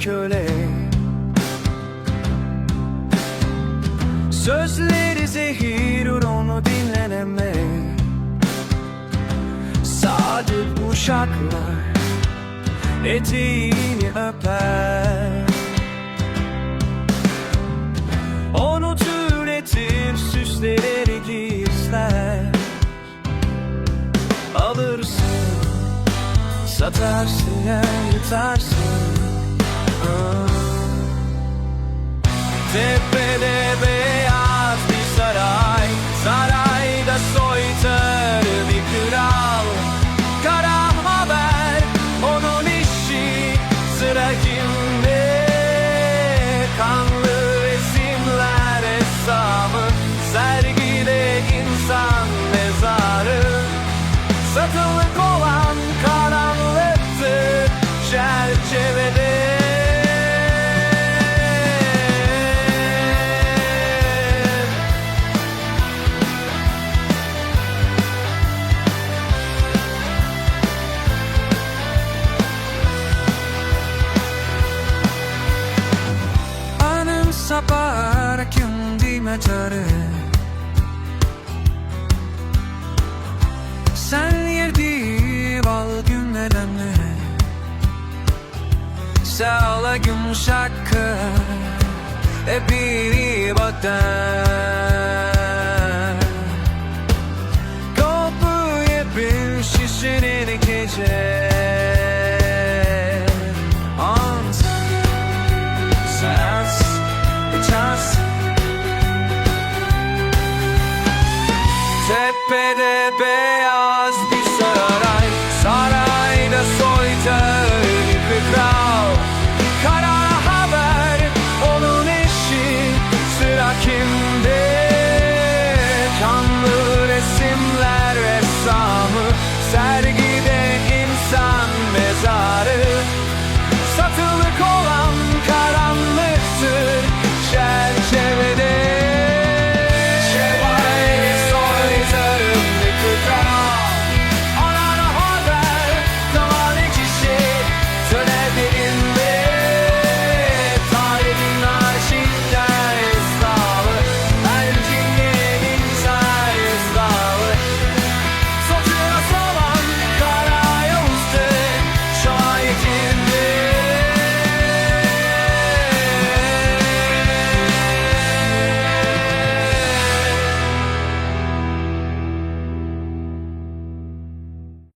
köle Sözleri zehir onu dinleneme Sadık uşaklar eteğini öper. Onu türetir süsleri gizler. Alırsın Satarsın yutarsın. Tepede beyaz bir saray Sarayda soytarı bir kral. Kara haber onun işi Sıra kimde? Kanlı resimler hesabı Sergide insan mezarı. Satılık olan karanlıktı çerçevede kendi mezarı Sen yedi bal günlerine Sağla yumuşak E biri batar Kapıya bir şişenin gece beni beyaz